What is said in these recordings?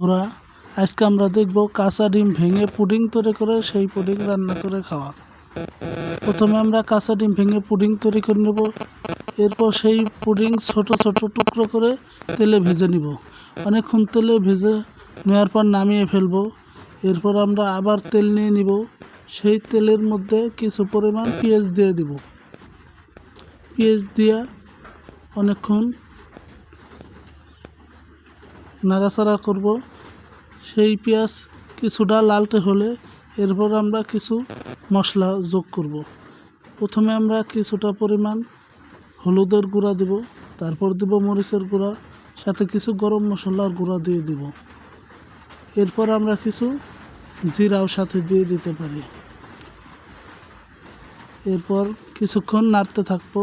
ওরা আজকে আমরা দেখব কাঁচা ডিম ভেঙে পুডিং তৈরি করে সেই পুডিং রান্না করে খাওয়া। প্রথমে আমরা কাঁচা ডিম ভেঙে পুডিং তৈরি করে নেব। এরপর সেই পুডিং ছোট ছোট টুকরো করে তেলে ভেজে নিব। অনেকক্ষণ তেলে ভেজে নেওয়ার পর নামিয়ে ফেলব। এরপর আমরা আবার তেল নিয়ে নিব। সেই তেলের মধ্যে কিছু পরিমাণ পেঁয়াজ দিয়ে দিব। পেঁয়াজ দিয়ে অনেকক্ষণ নাড়াচাড়া করব। সেই পেঁয়াজ কিছুটা লালটে হলে এরপর আমরা কিছু মশলা যোগ করব। প্রথমে আমরা কিছুটা পরিমাণ হলুদের গুঁড়া দেব, তারপর দেব মরিচের গুঁড়া, সাথে কিছু গরম মশলার গুঁড়া দিয়ে দেব। এরপর আমরা কিছু জিরাও সাথে দিয়ে দিতে পারি। এরপর কিছুক্ষণ নাড়তে থাকব।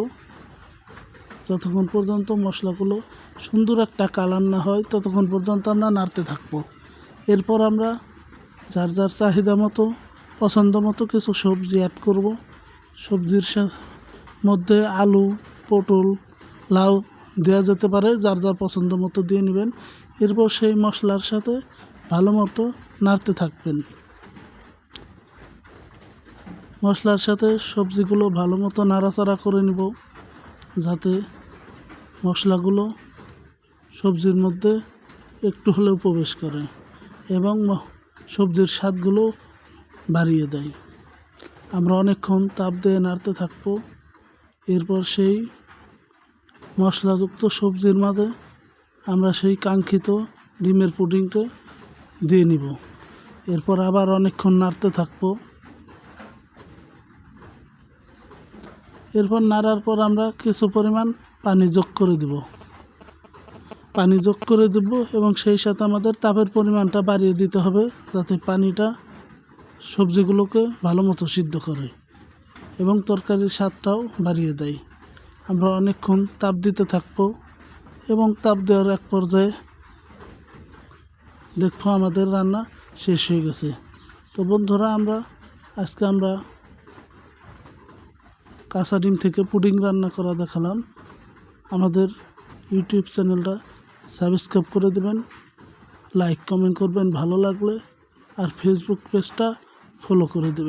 যতক্ষণ পর্যন্ত মশলাগুলো সুন্দর একটা কালার না হয়, ততক্ষণ পর্যন্ত আমরা নাড়তে থাকব। এরপর আমরা যার যার চাহিদা মতো, পছন্দ মতো কিছু সবজি অ্যাড করব। সবজির মধ্যে আলু, পটল, লাউ দেওয়া যেতে পারে, যার যার পছন্দ মতো দিয়ে নেবেন। এরপর সেই মশলার সাথে ভালো মতো নাড়তে থাকবেন। মশলার সাথে সবজিগুলো ভালো মতো নাড়াচাড়া করে নিব। যাতে মশলাগুলো সবজির মধ্যে একটু হলেও প্রবেশ করে এবং সবজির স্বাদগুলো বাড়িয়ে দেয়। আমরা অনেকক্ষণ তাপ দিয়ে নাড়তে থাকব। এরপর সেই মশলাযুক্ত সবজির মাঝে আমরা সেই কাঙ্ক্ষিত ডিমের পুডিংটা দিয়ে নিব। এরপর আবার অনেকক্ষণ নাড়তে থাকব। এরপর নাড়ার পর আমরা কিছু পরিমাণ পানি যোগ করে দিব। পানি যোগ করে দেব এবং সেই সাথে আমাদের তাপের পরিমাণটা বাড়িয়ে দিতে হবে যাতে পানিটা সবজিগুলোকে ভালো মতো সিদ্ধ করে এবং তরকারির স্বাদটাও বাড়িয়ে দেয়। আমরা অনেকক্ষণ তাপ দিতে থাকব এবং তাপ দেওয়ার এক পর্যায়ে দেখব আমাদের রান্না শেষ হয়ে গেছে। তো বন্ধুরা, আমরা আজকে আমরা কাঁচা ডিম থেকে পুডিং রান্না করা দেখালাম। আমাদের ইউটিউব চ্যানেলটা সাবস্ক্রাইব করে দেবেন, লাইক, কমেন্ট করবেন, ভালো লাগলে, আর ফেসবুক পেজটা ফলো করে দেবেন।